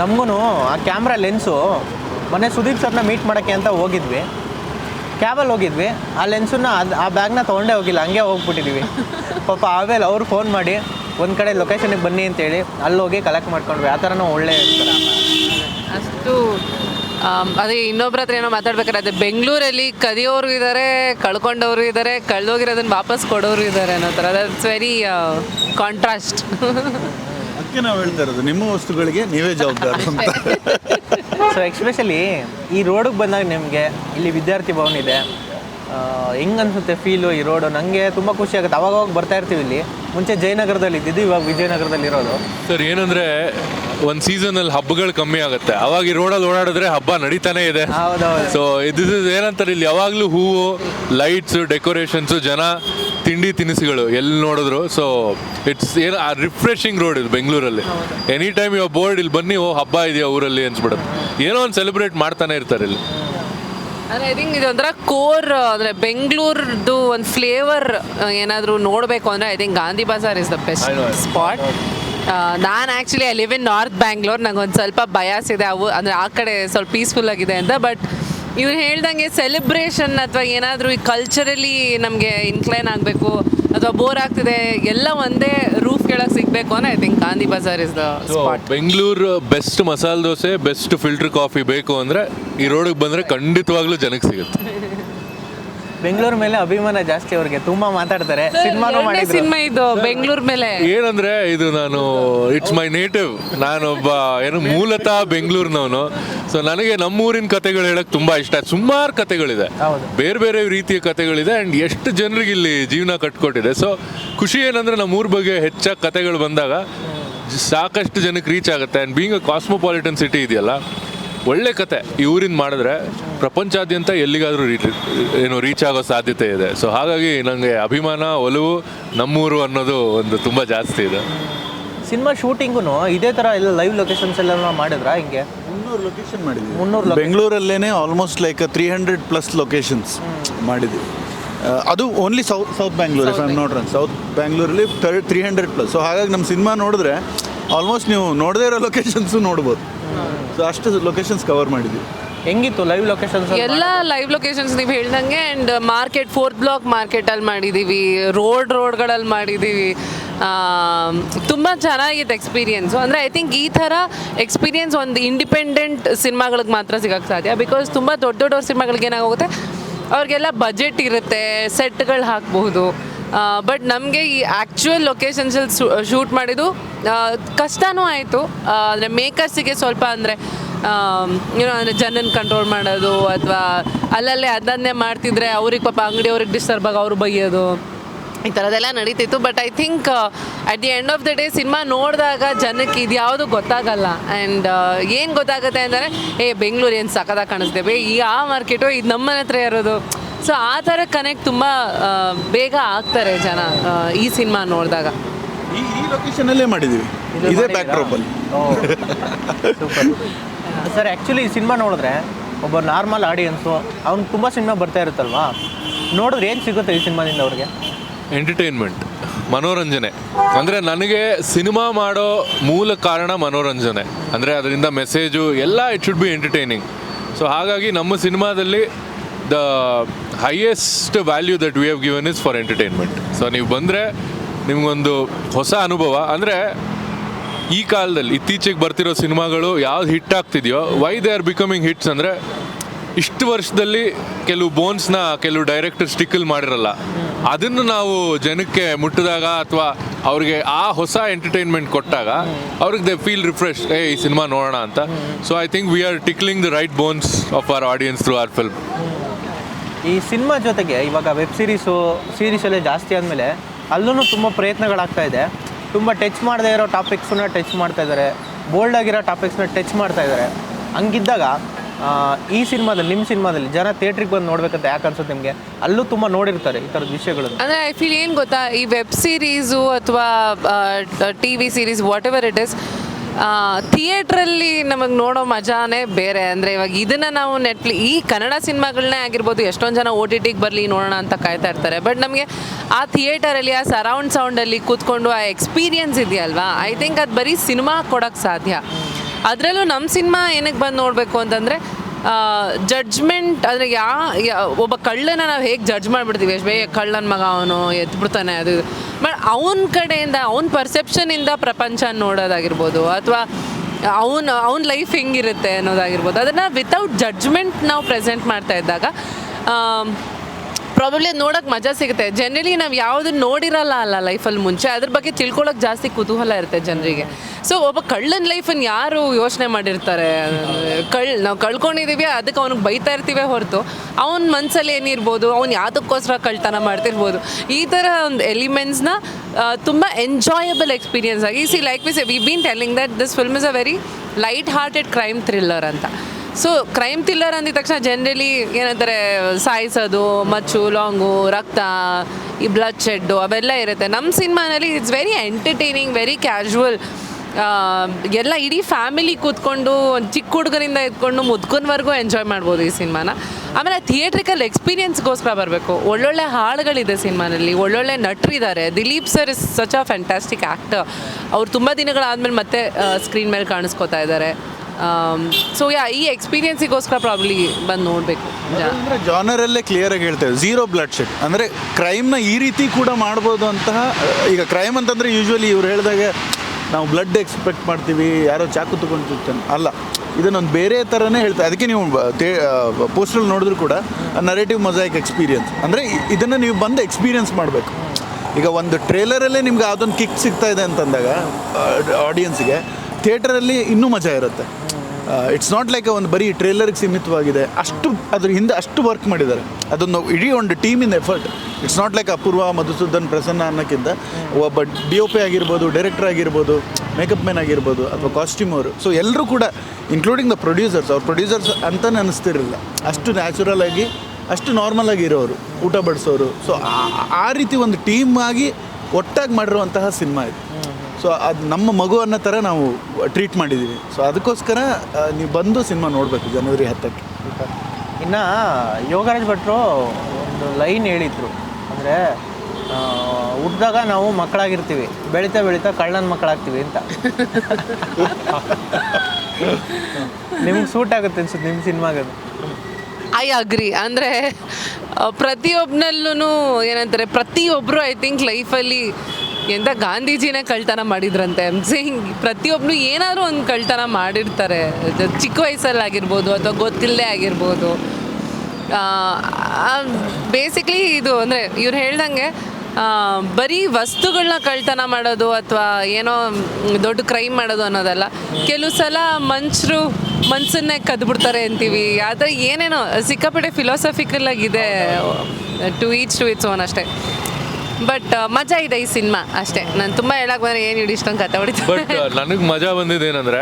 ನಮಗೂ ಆ ಕ್ಯಾಮ್ರಾ ಲೆನ್ಸು ಮೊನ್ನೆ ಸುದೀಪ್ ಸರ್ನ ಮೀಟ್ ಮಾಡೋಕ್ಕೆ ಅಂತ ಹೋಗಿದ್ವಿ. ಕ್ಯಾಬಲ್ಲಿ ಹೋಗಿದ್ವಿ. ಆ ಲೆನ್ಸನ್ನ ಅದು ಆ ಬ್ಯಾಗ್ನ ತೊಗೊಂಡೇ ಹೋಗಿಲ್ಲ ಹಂಗೆ ಹೋಗ್ಬಿಟ್ಟಿದ್ವಿ. ಪಾಪ ಆಮೇಲೆ ಅವ್ರು ಫೋನ್ ಮಾಡಿ ಒಂದು ಕಡೆ ಲೊಕೇಶನಿಗೆ ಬನ್ನಿ ಅಂತೇಳಿ ಅಲ್ಲಿ ಹೋಗಿ ಕಲೆಕ್ಟ್ ಮಾಡ್ಕೊಂಡ್ವಿ. ಆ ಥರನೂ ಒಳ್ಳೆ ಅಷ್ಟು ಅದೇ ಇನ್ನೊಬ್ರ ಹತ್ರ ಏನೋ ಮಾತಾಡ್ಬೇಕಾದ್ರೆ ಅದೇ ಬೆಂಗಳೂರಲ್ಲಿ ಕದಿಯೋರು ಇದ್ದಾರೆ ಕಳ್ಕೊಂಡವರು ಇದ್ದಾರೆ ಕಳ್ದೋಗಿರೋದನ್ನ ವಾಪಸ್ ಕೊಡೋರು ಇದ್ದಾರೆ ಅನ್ನೋ ಥರ. ದಟ್ಸ್ ವೆರಿ ಕಾಂಟ್ರಾಸ್ಟ್ ಅದಕ್ಕೆ ನಾವು ಹೇಳ್ತಾ ಇರೋದು ನಿಮ್ಮ ವಸ್ತುಗಳಿಗೆ ನೀವೇ ಜವಾಬ್ದಾರಿ ಅಂತ. ಸೊ ಎಕ್ಸ್ಪೆಷಲಿ ಈ ರೋಡಿಗೆ ಬಂದಾಗ ನಿಮಗೆ ಇಲ್ಲಿ ವಿದ್ಯಾರ್ಥಿ ಭವನ ಇದೆ. ಹೆಂಗೆ ಅನಿಸುತ್ತೆ ಫೀಲು ಈ ರೋಡು ನನಗೆ ತುಂಬ ಖುಷಿ ಆಗುತ್ತೆ. ಅವಾಗವಾಗ ಅವಾಗ ಬರ್ತಾ ಇರ್ತೀವಿ ಇಲ್ಲಿ. ಮುಂಚೆ ಜಯನಗರದಲ್ಲಿ ಇದ್ದಿದ್ದು ಇವಾಗ ವಿಜಯನಗರದಲ್ಲಿ ಇರೋದು. ಸರ್ ಏನಂದ್ರೆ ಒಂದು ಸೀಸನಲ್ಲಿ ಹಬ್ಬಗಳು ಕಮ್ಮಿ ಆಗುತ್ತೆ. ಅವಾಗ ಈ ರೋಡಲ್ಲಿ ಓಡಾಡಿದ್ರೆ ಹಬ್ಬ ನಡೀತಾನೆ ಇದೆ. ಹೌದೌದು. ಸೊ ಇದು ಏನಂತಾರೆ ಇಲ್ಲಿ? ಯಾವಾಗಲೂ ಹೂವು ಲೈಟ್ಸ್ ಡೆಕೋರೇಷನ್ಸು ಜನ ತಿಂಡಿ ತಿನಿಸುಗಳು ಎಲ್ಲಿ ನೋಡಿದ್ರು. ಸೊ ಇಟ್ಸ್ ಏನು ಆ ರಿಫ್ರೆಶಿಂಗ್ ರೋಡ್ ಇದು ಬೆಂಗಳೂರಲ್ಲಿ. ಎನಿ ಟೈಮ್ ಇವಾಗ ಬೋರ್ಡ್ ಇಲ್ಲಿ ಬನ್ನಿ ಓ ಹಬ್ಬ ಇದೆಯಾ ಊರಲ್ಲಿ ಅನ್ಸ್ಬಿಡುತ್ತೆ. ಏನೋ ಒಂದು ಸೆಲೆಬ್ರೇಟ್ ಮಾಡ್ತಾನೆ ಇರ್ತಾರೆ ಇಲ್ಲಿ. ಅಂದರೆ ಐ ಥಿಂಕ್ ಇದೊಂಥರ ಕೋರ್ ಅಂದರೆ ಬೆಂಗಳೂರ್ದು ಒಂದು ಫ್ಲೇವರ್ ಏನಾದರೂ ನೋಡಬೇಕು ಅಂದರೆ I think Gandhi Bazaar is the best spot ನಾನು actually I live in north Bangalore ನಂಗೆ ಒಂದು ಸ್ವಲ್ಪ ಬಯಾಸ್ ಇದೆ. ಅವು ಅಂದರೆ ಆ ಕಡೆ ಸ್ವಲ್ಪ ಪೀಸ್ಫುಲ್ ಆಗಿದೆ ಅಂತ ಬಟ್ ಇವ್ರು ಹೇಳ್ದಂಗೆ ಸೆಲೆಬ್ರೇಷನ್ ಅಥವಾ ಏನಾದರೂ ಈ ಕಲ್ಚರಲಿ ನಮಗೆ ಇನ್ಕ್ಲೈನ್ ಆಗಬೇಕು ಅಥವಾ ಬೋರ್ ಆಗ್ತಿದೆ ಎಲ್ಲ ಒಂದೇ ರೂಫ್ ಕೆಳಗೆ ಸಿಗಬೇಕು ಅಂದರೆ I think Gandhi Bazaar is the spot Bengaluru best masala dosa best filter coffee ಬೇಕು ಅಂದರೆ ಈ ರೋಡಿಗೆ ಬಂದರೆ ಖಂಡಿತವಾಗ್ಲೂ ಜನಕ್ಕೆ ಸಿಗುತ್ತೆ. ಬೆಂಗಳೂರು ಮೇಲೆ ಅಭಿಮಾನ ಜಾಸ್ತಿ ಅವ್ರಿಗೆ. ತುಂಬಾ ಮಾತಾಡ್ತಾರೆ. ಸಿನಿಮಾನು ಮಾಡಿದ್ರು. ಸಿನಿಮಾ ಇದು ಬೆಂಗಳೂರು ಮೇಲೆ. ಏನಂದ್ರೆ ಇದು ನಾನು ಇಟ್ಸ್ ಮೈ ನೇಟಿವ್ ನಾನೊಬ್ಬ ಏನು ಮೂಲತಃ ಬೆಂಗಳೂರಿನವನು. ಸೊ ನನಗೆ ನಮ್ಮೂರಿನ ಕತೆಗಳು ಹೇಳಕ್ ತುಂಬಾ ಇಷ್ಟ. ಸುಮಾರು ಕತೆಗಳಿದೆ. ಹೌದು. ಬೇರೆ ಬೇರೆ ರೀತಿಯ ಕತೆಗಳಿದೆ. ಅಂಡ್ ಎಷ್ಟು ಜನರಿಗೆ ಇಲ್ಲಿ ಜೀವನ ಕಟ್ಕೊಟ್ಟಿದೆ. ಸೊ ಖುಷಿ ಏನಂದ್ರೆ ನಮ್ಮೂರ ಬಗ್ಗೆ ಹೆಚ್ಚಾಗಿ ಕತೆಗಳು ಬಂದಾಗ ಸಾಕಷ್ಟು ಜನಕ್ಕೆ ರೀಚ್ ಆಗುತ್ತೆ. And being a cosmopolitan city ಇದೆಯಲ್ಲ ಒಳ್ಳೆ ಕತೆ. ಈ ಊರಿಂದ ಮಾಡಿದ್ರೆ ಪ್ರಪಂಚಾದ್ಯಂತ ಎಲ್ಲಿಗಾದರೂ ರೀ ಏನು ರೀಚ್ ಆಗೋ ಸಾಧ್ಯತೆ ಇದೆ. ಸೊ ಹಾಗಾಗಿ ನನಗೆ ಅಭಿಮಾನ ಒಲವು ನಮ್ಮೂರು ಅನ್ನೋದು ಒಂದು ತುಂಬ ಜಾಸ್ತಿ ಇದೆ. ಸಿನಿಮಾ ಶೂಟಿಂಗು ಇದೇ ಥರ ಎಲ್ಲ ಲೈವ್ ಲೊಕೇಶನ್ಸ್ ಎಲ್ಲ ಮಾಡಿದ್ರಾ ಹಿಂಗೆ? ಮುನ್ನೂರು ಲೊಕೇಶನ್ ಮಾಡಿದ್ವಿ. ಮುನ್ನೂರು ಬೆಂಗಳೂರಲ್ಲೇ ಬೆಂಗಳೂರಲ್ಲೇನೆ almost like three hundred plus locations ಮಾಡಿದ್ವಿ. ಅದು only south south Bangalore if I'm ನೋಡ್ರಿ ಸೌತ್ ಬ್ಯಾಂಗ್ಳೂರಲ್ಲಿ ತರ್ ತ್ರೀ ಹಂಡ್ರೆಡ್ ಪ್ಲಸ್ ಸೊ ಹಾಗಾಗಿ ನಮ್ಮ ಸಿನಿಮಾ ನೋಡಿದ್ರೆ ಆಲ್ಮೋಸ್ಟ್ ನೀವು ನೋಡದೇ ಇರೋ ಲೊಕೇಶನ್ಸು ನೋಡ್ಬೋದು. ಸೊ ಅಷ್ಟು ಲೊಕೇಶನ್ಸ್ ಕವರ್ ಮಾಡಿದ್ವಿ. ಹೆಂಗಿತ್ತು ಲೈವ್ ಲೊಕೇಶನ್ಸ್ ಎಲ್ಲ ಲೈವ್ ಲೊಕೇಶನ್ಸ್ ನೀವು ಹೇಳ್ದಂಗೆ ಆ್ಯಂಡ್ ಮಾರ್ಕೆಟ್ ಫೋರ್ತ್ ಬ್ಲಾಕ್ ಮಾರ್ಕೆಟಲ್ಲಿ ಮಾಡಿದ್ದೀವಿ ರೋಡ್ ರೋಡ್ಗಳಲ್ಲಿ ಮಾಡಿದ್ದೀವಿ ತುಂಬ ಚೆನ್ನಾಗಿತ್ತು ಎಕ್ಸ್ಪೀರಿಯನ್ಸು ಅಂದರೆ ಐ ಥಿಂಕ್ ಈ ಥರ ಎಕ್ಸ್ಪೀರಿಯನ್ಸ್ ಒಂದು ಇಂಡಿಪೆಂಡೆಂಟ್ ಸಿನಿಮಾಗಳಿಗೆ ಮಾತ್ರ ಸಿಗೋಕ್ಕೆ ಸಾಧ್ಯ. ಬಿಕಾಸ್ ತುಂಬ ದೊಡ್ಡ ದೊಡ್ಡ ಸಿನಿಮಾಗಳಿಗೆ ಏನಾಗುತ್ತೆ ಅವ್ರಿಗೆಲ್ಲ ಬಜೆಟ್ ಇರುತ್ತೆ ಸೆಟ್ಗಳು ಹಾಕಬಹುದು ಬಟ್ ನಮಗೆ ಈ ಆ್ಯಕ್ಚುಯಲ್ ಲೊಕೇಶನ್ಸಲ್ಲಿ ಶೂಟ್ ಮಾಡಿದ್ದು ಕಷ್ಟನೂ ಆಯಿತು. ಅಂದರೆ ಮೇಕರ್ಸಿಗೆ ಸ್ವಲ್ಪ ಅಂದರೆ ಏನೋ ಅಂದರೆ ಜನನ ಕಂಟ್ರೋಲ್ ಮಾಡೋದು ಅಥವಾ ಅಲ್ಲಲ್ಲೇ ಅದನ್ನೇ ಮಾಡ್ತಿದ್ರೆ ಅವ್ರಿಗೆ ಪಾಪ ಅಂಗಡಿಯವ್ರಿಗೆ ಡಿಸ್ಟರ್ಬ್ ಆಗಿ ಅವ್ರು ಬೈಯೋದು. ಈ ಥರದೆಲ್ಲ ನಡೀತಿತ್ತು but I think at the end of the day cinema ನೋಡಿದಾಗ ಜನಕ್ಕೆ ಇದು ಯಾವುದು ಗೊತ್ತಾಗಲ್ಲ. ಆ್ಯಂಡ್ ಏನು ಗೊತ್ತಾಗುತ್ತೆ ಅಂದರೆ, ಏ, ಬೆಂಗಳೂರು ಏನು ಸಕದಾಗ ಕಾಣಿಸ್ತೇವೆ ಈ ಆ ಮಾರ್ಕೆಟು ಇದು ನಮ್ಮನೆ ಹತ್ರ ಇರೋದು. ಸೊ ಆ ಥರ ಕನೆಕ್ಟ್ ತುಂಬ ಬೇಗ ಆಗ್ತಾರೆ ಜನ ಈ ಸಿನಿಮಾ ನೋಡಿದಾಗ. ಈ ಈ ಲೊಕೇಶನಲ್ಲೇ ಮಾಡಿದ್ದೀವಿ ಇದೇ ಬ್ಯಾಕ್ ಡ್ರಾಪಲ್ಲಿ ಸರ್ ಆ್ಯಕ್ಚುಲಿ ಈ ಸಿನಿಮಾ ನೋಡಿದ್ರೆ ಒಬ್ಬ ನಾರ್ಮಲ್ ಆಡಿಯನ್ಸು ಅವ್ನು ತುಂಬ ಸಿನಿಮಾ ಬರ್ತಾ ಇರುತ್ತಲ್ವಾ? ನೋಡಿದ್ರೆ ಏನು ಸಿಗುತ್ತೆ ಈ ಸಿನಿಮಾದಿಂದ ಅವ್ರಿಗೆ? ಎಂಟರ್ಟೈನ್ಮೆಂಟ್ ಮನೋರಂಜನೆ. ಅಂದರೆ ನನಗೆ ಸಿನಿಮಾ ಮಾಡೋ ಮೂಲ ಕಾರಣ ಮನೋರಂಜನೆ. ಅಂದರೆ ಅದರಿಂದ ಮೆಸೇಜು ಎಲ್ಲ it should be entertaining so ಹಾಗಾಗಿ ನಮ್ಮ ಸಿನಿಮಾದಲ್ಲಿ the highest value that we have given is for entertainment so ನೀವು ಬಂದರೆ ನಿಮಗೊಂದು ಹೊಸ ಅನುಭವ. ಅಂದರೆ, ಈ ಕಾಲದಲ್ಲಿ, ಇತ್ತೀಚೆಗೆ ಬರ್ತಿರೋ ಸಿನಿಮಾಗಳು ಯಾವ್ದು hit ಆಗ್ತಿದೆಯೋ why they are becoming hits ಅಂದರೆ, ಇಷ್ಟು ವರ್ಷದಲ್ಲಿ ಕೆಲವು ಬೋನ್ಸ್ನ ಕೆಲವು ಡೈರೆಕ್ಟರ್ ಸ್ಟಿಕ್ಕಲ್ ಮಾಡಿರಲ್ಲ. ಅದನ್ನು ನಾವು ಜನಕ್ಕೆ ಮುಟ್ಟಿದಾಗ ಅಥವಾ ಅವ್ರಿಗೆ ಆ ಹೊಸ ಎಂಟರ್ಟೈನ್ಮೆಂಟ್ ಕೊಟ್ಟಾಗ, ಅವ್ರಿಗೆ ದೇ ಫೀಲ್ ರಿಫ್ರೆಶ್ ಏ, ಈ ಸಿನಿಮಾ ನೋಡೋಣ ಅಂತ. So I think we are tickling the right bones of our audience through our film ಈ ಸಿನಿಮಾ ಜೊತೆಗೆ ಇವಾಗ ವೆಬ್ ಸೀರೀಸು ಸೀರೀಸಲ್ಲೇ ಜಾಸ್ತಿ ಆದಮೇಲೆ ಅಲ್ಲೂ ತುಂಬ ಪ್ರಯತ್ನಗಳಾಗ್ತಾ ಇದೆ. ತುಂಬ ಟಚ್ ಮಾಡದೇ ಇರೋ ಟಾಪಿಕ್ಸನ್ನ ಟಚ್ ಮಾಡ್ತಾ ಇದ್ದಾರೆ ಬೋಲ್ಡ್ ಆಗಿರೋ ಟಾಪಿಕ್ಸ್ನ ಟಚ್ ಮಾಡ್ತಾ ಇದ್ದಾರೆ ಹಂಗಿದ್ದಾಗ ಈ ಸಿನಿಮಾದಲ್ಲಿ ನಿಮ್ಮ ಸಿನಿಮಾದಲ್ಲಿ ಜನ ಥಿಯೇಟ್ರಿಗೆ ಬಂದು ನೋಡ್ಬೇಕಂತ ಯಾಕೆ ಅನ್ಸುತ್ತೆ ನಿಮಗೆ? ಅಲ್ಲೂ ತುಂಬ ನೋಡಿರ್ತಾರೆ ಈ ಥರದ ವಿಷಯಗಳು ಅಂದರೆ ಐ ಫೀಲ್ ಏನು ಗೊತ್ತಾ, ಈ ವೆಬ್ ಸೀರೀಸು ಅಥವಾ T V series whatever it is ಥಿಯೇಟ್ರಲ್ಲಿ ನಮಗೆ ನೋಡೋ ಮಜಾನೇ ಬೇರೆ. ಅಂದರೆ ಇವಾಗ ಇದನ್ನು ನಾವು ನೆಟ್ಲಿ ಈ ಕನ್ನಡ ಸಿನಿಮಾಗಳನ್ನೇ ಆಗಿರ್ಬೋದು ಎಷ್ಟೊಂದು ಜನ ಓ ಟಿ ಟಿಗೆ ಬರಲಿ ನೋಡೋಣ ಅಂತ ಕಾಯ್ತಾ ಇರ್ತಾರೆ. ಬಟ್ ನಮಗೆ ಆ ಥಿಯೇಟರಲ್ಲಿ, ಆ ಸರೌಂಡ್ ಸೌಂಡಲ್ಲಿ ಕೂತ್ಕೊಂಡು ಆ ಎಕ್ಸ್ಪೀರಿಯನ್ಸ್ ಇದೆಯಲ್ವಾ? ಐ ಥಿಂಕ್ ಅದು ಬರೀ ಸಿನಿಮಾ ಕೊಡೋಕ್ಕೆ ಸಾಧ್ಯ. ಅದರಲ್ಲೂ ನಮ್ಮ ಸಿನಿಮಾ ಏನಕ್ಕೆ ಬಂದು ನೋಡಬೇಕು ಅಂತಂದರೆ ಜಡ್ಜ್ಮೆಂಟ್ ಅಂದರೆ ಯಾ ಒಬ್ಬ ಕಳ್ಳನ ನಾವು ಹೇಗೆ ಜಡ್ಜ್ ಮಾಡಿಬಿಡ್ತೀವಿ? ಎಷ್ಟು ಬೇಗ ಕಳ್ಳನ ಮಗ ಅವನು ಎದ್ಬಿಡ್ತಾನೆ ಅದು. ಬಟ್ ಅವನ ಕಡೆಯಿಂದ, ಅವನ ಪರ್ಸೆಪ್ಷನಿಂದ ಪ್ರಪಂಚ ನೋಡೋದಾಗಿರ್ಬೋದು, ಅಥವಾ ಅವನ ಅವನ ಲೈಫ್ ಹೆಂಗಿರುತ್ತೆ ಅನ್ನೋದಾಗಿರ್ಬೋದು. ಅದನ್ನು ವಿತೌಟ್ ಜಡ್ಜ್ಮೆಂಟ್ ನಾವು ಪ್ರೆಸೆಂಟ್ ಮಾಡ್ತಾ ಇದ್ದಾಗ ಪ್ರಾಬಬ್ಲಿ ನೋಡೋಕೆ ಮಜಾ ಸಿಗುತ್ತೆ. ಜನರಲಿ ನಾವು ಯಾವುದು ನೋಡಿರಲ್ಲ ಅಲ್ಲ ಲೈಫಲ್ಲಿ ಮುಂಚೆ, ಅದ್ರ ಬಗ್ಗೆ ತಿಳ್ಕೊಳ್ಳೋಕೆ ಜಾಸ್ತಿ ಕುತೂಹಲ ಇರುತ್ತೆ ಜನರಿಗೆ. ಸೊ ಒಬ್ಬ ಕಳ್ಳನ ಲೈಫನ್ನು ಯಾರು ಯೋಚನೆ ಮಾಡಿರ್ತಾರೆ? ಕಳ್, ನಾವು ಕಳ್ಕೊಂಡಿದ್ದೀವಿ ಅದಕ್ಕೆ ಅವ್ನಿಗೆ ಬೈತಾ ಇರ್ತೀವಿ ಹೊರತು. ಅವನ ಮನಸ್ಸಲ್ಲಿ ಏನಿರ್ಬೋದು, ಅವ್ನು ಯಾವುದಕ್ಕೋಸ್ಕರ ಕಳ್ತನ ಮಾಡ್ತಿರ್ಬೋದು. ಈ ಥರ ಒಂದು ಎಲಿಮೆಂಟ್ಸ್ನ ತುಂಬ ಎಂಜಾಯಬಲ್ ಎಕ್ಸ್ಪೀರಿಯನ್ಸ್ ಆಗಿ see like we see we been telling that this film is a very light hearted crime thriller ಅಂತ. ಸೊ ಕ್ರೈಮ್ ಥ್ರಿಲ್ಲರ್ ಅಂದಿದ ತಕ್ಷಣ ಜನರಲಿ ಏನಂತಾರೆ, ಸಾಯಿಸೋದು, ಮಚ್ಚು ಲಾಂಗು ರಕ್ತ, ಈ ಬ್ಲಡ್ ಶೆಡ್ಡು ಅವೆಲ್ಲ ಇರುತ್ತೆ. ನಮ್ಮ ಸಿನಿಮಾನಲ್ಲಿ it's very entertaining very casual ಎಲ್ಲ ಇಡೀ ಫ್ಯಾಮಿಲಿ ಕೂತ್ಕೊಂಡು ಒಂದು ಚಿಕ್ಕ ಹುಡುಗರಿಂದ ಇದ್ಕೊಂಡು ಮುದ್ಕೊಂಡ್ವರೆಗೂ ಎಂಜಾಯ್ ಮಾಡ್ಬೋದು ಈ ಸಿನಿಮಾನ. ಆಮೇಲೆ ಥಿಯೇಟ್ರಿಕಲ್ ಎಕ್ಸ್ಪೀರಿಯೆನ್ಸ್ಗೋಸ್ಕರ ಬರಬೇಕು. ಒಳ್ಳೊಳ್ಳೆ ಹಾಡುಗಳಿದೆ ಸಿನಿಮಾನಲ್ಲಿ, ಒಳ್ಳೊಳ್ಳೆ ನಟರಿದ್ದಾರೆ. Dileep sir is such a fantastic actor ಅವ್ರು ತುಂಬ ದಿನಗಳಾದಮೇಲೆ ಮತ್ತೆ ಸ್ಕ್ರೀನ್ ಮೇಲೆ ಕಾಣಿಸ್ಕೋತಾ ಇದ್ದಾರೆ. ಸೊ ಯಾ ಈ ಎಕ್ಸ್ಪೀರಿಯನ್ಸಿಗೋಸ್ಕರ ಪ್ರಾಬ್ಲಿ ಬಂದು ನೋಡಬೇಕು. ಅಂದರೆ ಜಾನರಲ್ಲೇ ಕ್ಲಿಯರ್ ಆಗಿ ಹೇಳ್ತೇವೆ ಝೀರೋ ಬ್ಲಡ್ ಶೆಡ್ ಅಂದರೆ ಕ್ರೈಮ್ನ ಈ ರೀತಿ ಕೂಡ ಮಾಡ್ಬೋದು ಅಂತಹ ಈಗ ಕ್ರೈಮ್ ಅಂತಂದರೆ ಯೂಶ್ವಲಿ ಇವ್ರು ಹೇಳಿದಾಗ ನಾವು ಬ್ಲಡ್ ಎಕ್ಸ್ಪೆಕ್ಟ್ ಮಾಡ್ತೀವಿ ಯಾರೋ ಚಾಕು ತಗೊಂಡು ಚುಚ್ತಾನೆ ಅಲ್ಲ ಇದನ್ನೊಂದು ಬೇರೆ ಥರನೇ ಹೇಳ್ತಾರೆ ಅದಕ್ಕೆ ನೀವು ಪೋಸ್ಟ್ರಲ್ಲಿ ನೋಡಿದ್ರು ಕೂಡ ನರೇಟಿವ್ ಮೊಸೈಕ್ ಎಕ್ಸ್ಪೀರಿಯನ್ಸ್ ಅಂದರೆ ಇದನ್ನು ನೀವು ಬಂದು ಎಕ್ಸ್ಪೀರಿಯನ್ಸ್ ಮಾಡಬೇಕು. ಈಗ ಒಂದು ಟ್ರೇಲರಲ್ಲೇ ನಿಮ್ಗೆ ಅದೊಂದು ಕಿಕ್ ಸಿಗ್ತಾ ಇದೆ ಅಂತಂದಾಗ ಆಡಿಯನ್ಸ್ಗೆ ಥಿಯೇಟರಲ್ಲಿ ಇನ್ನೂ ಮಜಾ ಇರುತ್ತೆ. ಇಟ್ಸ್ ನಾಟ್ ಲೈಕ್ ಒಂದು ಬರೀ ಟ್ರೇಲರ್ಗೆ ಸೀಮಿತವಾಗಿದೆ. ಅಷ್ಟು ಅದ್ರ ಹಿಂದೆ ಅಷ್ಟು ವರ್ಕ್ ಮಾಡಿದ್ದಾರೆ. ಅದೊಂದು ಇಡೀ ಒಂದು ಟೀಮಿನ effort it's not like Apoorva Madhusudan Prasanna ಅನ್ನೋಕ್ಕಿಂತ ಒಬ್ಬ ಡಿ ಒ ಪಿ ಆಗಿರ್ಬೋದು ಡೈರೆಕ್ಟರ್ ಆಗಿರ್ಬೋದು ಮೇಕಪ್ ಮ್ಯಾನ್ ಆಗಿರ್ಬೋದು, ಅಥವಾ ಕಾಸ್ಟ್ಯೂಮ್ ಅವರು. ಸೊ ಎಲ್ಲರೂ ಕೂಡ ಇನ್ಕ್ಲೂಡಿಂಗ್ ದ ಪ್ರೊಡ್ಯೂಸರ್ಸ್ ಅವ್ರ ಪ್ರೊಡ್ಯೂಸರ್ಸ್ ಅಂತಲೇ ಅನಿಸ್ತಿರಲಿಲ್ಲ. ಅಷ್ಟು ನ್ಯಾಚುರಲ್ ಆಗಿ, ಅಷ್ಟು ನಾರ್ಮಲ್ ಆಗಿರೋರು ಊಟ ಬಡಿಸೋರು. ಸೊ ಆ ರೀತಿ ಒಂದು ಟೀಮ್ ಆಗಿ ಒಟ್ಟಾಗಿ ಮಾಡಿರುವಂತಹ ಸಿನಿಮಾ ಇದು. ಸೊ ಅದು ನಮ್ಮ ಮಗು ಅನ್ನೋ ಥರ ನಾವು ಟ್ರೀಟ್ ಮಾಡಿದ್ದೀವಿ ಸೊ ಅದಕ್ಕೋಸ್ಕರ ನೀವು ಬಂದು ಸಿನಿಮಾ ನೋಡಬೇಕು ಜನವರಿ ಹತ್ತಕ್ಕೆ. ಇನ್ನು ಯೋಗರಾಜ್ ಭಟ್ರು ಒಂದು ಲೈನ್ ಹೇಳಿದ್ರು. ಅಂದರೆ ಹುಟ್ಟಿದಾಗ ನಾವು ಮಕ್ಕಳಾಗಿರ್ತೀವಿ. ಬೆಳೀತಾ ಬೆಳೀತಾ ಕಳ್ಳನ ಮಕ್ಕಳಾಗ್ತೀವಿ ಅಂತ. ನಿಮ್ಗೆ ಸೂಟ್ ಆಗುತ್ತೆ ಅನ್ಸುತ್ತೆ ನಿಮ್ಮ ಸಿನಿಮಾಗದು. ಐ ಅಗ್ರಿ ಅಂದರೆ ಪ್ರತಿಯೊಬ್ಬನಲ್ಲೂ ಏನಂತಾರೆ ಪ್ರತಿಯೊಬ್ಬರು ಐ ಥಿಂಕ್ ಲೈಫಲ್ಲಿ ಎಂತ ಗಾಂಧೀಜಿನೇ ಕಳ್ತನ ಮಾಡಿದ್ರಂತೆ. ಸಿಂಗ್ ಪ್ರತಿಯೊಬ್ಬನು ಏನಾದರೂ ಒಂದು ಕಳ್ತನ ಮಾಡಿರ್ತಾರೆ. ಚಿಕ್ಕ ವಯಸ್ಸಲ್ಲಿ ಆಗಿರ್ಬೋದು ಅಥವಾ ಗೊತ್ತಿಲ್ಲದೆ ಆಗಿರ್ಬೋದು. ಬೇಸಿಕ್ಲಿ ಇದು ಅಂದರೆ ಇವ್ರು ಹೇಳ್ದಂಗೆ ಬರೀ ವಸ್ತುಗಳನ್ನ ಕಳ್ತನ ಮಾಡೋದು ಅಥವಾ ಏನೋ ದೊಡ್ಡ ಕ್ರೈಮ್ ಮಾಡೋದು ಅನ್ನೋದಲ್ಲ. ಕೆಲವು ಸಲ ಮನುಷ್ಯರು ಮನ್ಸನ್ನೇ ಕದ್ಬಿಡ್ತಾರೆ ಅಂತೀವಿ. ಆದರೆ ಏನೇನೋ ಸಿಕ್ಕಾಪಟ್ಟೆ ಫಿಲಾಸಫಿಕಲ್ ಆಗಿದೆ. To each to its own ಅಷ್ಟೇ. ಬಟ್ ಮಜಾ ಇದೆ ಈ ಸಿನಿಮಾ ಅಷ್ಟೇ. ನಾನು ತುಂಬ ಹೇಳಕ್ ಬಂದ್ರೆ ಏನು ಹಿಡಿ ಇಷ್ಟೊಂದು ಕತೆ ಬಟ್ ಹೊಡಿತಾರೆ ನನಗೆ ಮಜಾ ಬಂದಿದೆ ಏನಂದ್ರೆ